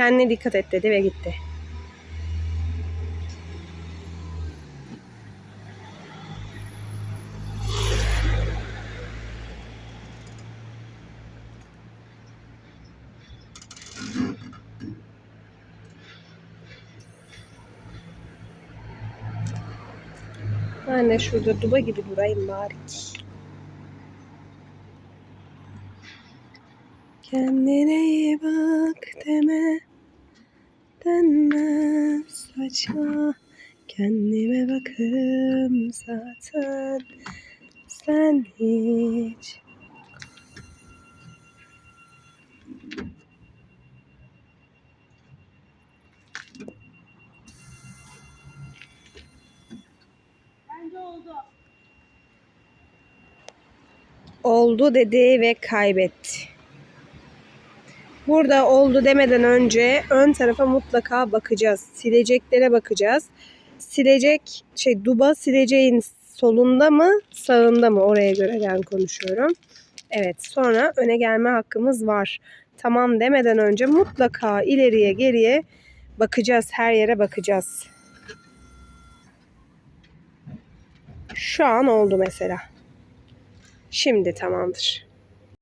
Kendine dikkat et dedi ve gitti. Ben şurada duba gibi durayım bari. Kendine iyi bak deme saçma Kendime bakarım zaten sen hiç oldu dedi ve kaybetti. Burada oldu demeden önce ön tarafa mutlaka bakacağız. Sileceklere bakacağız. Silecek şey duba sileceğin solunda mı sağında mı oraya göre ben konuşuyorum. Evet sonra öne gelme hakkımız var. Tamam demeden önce mutlaka ileriye geriye bakacağız. Her yere bakacağız. Şu an oldu mesela. Şimdi tamamdır.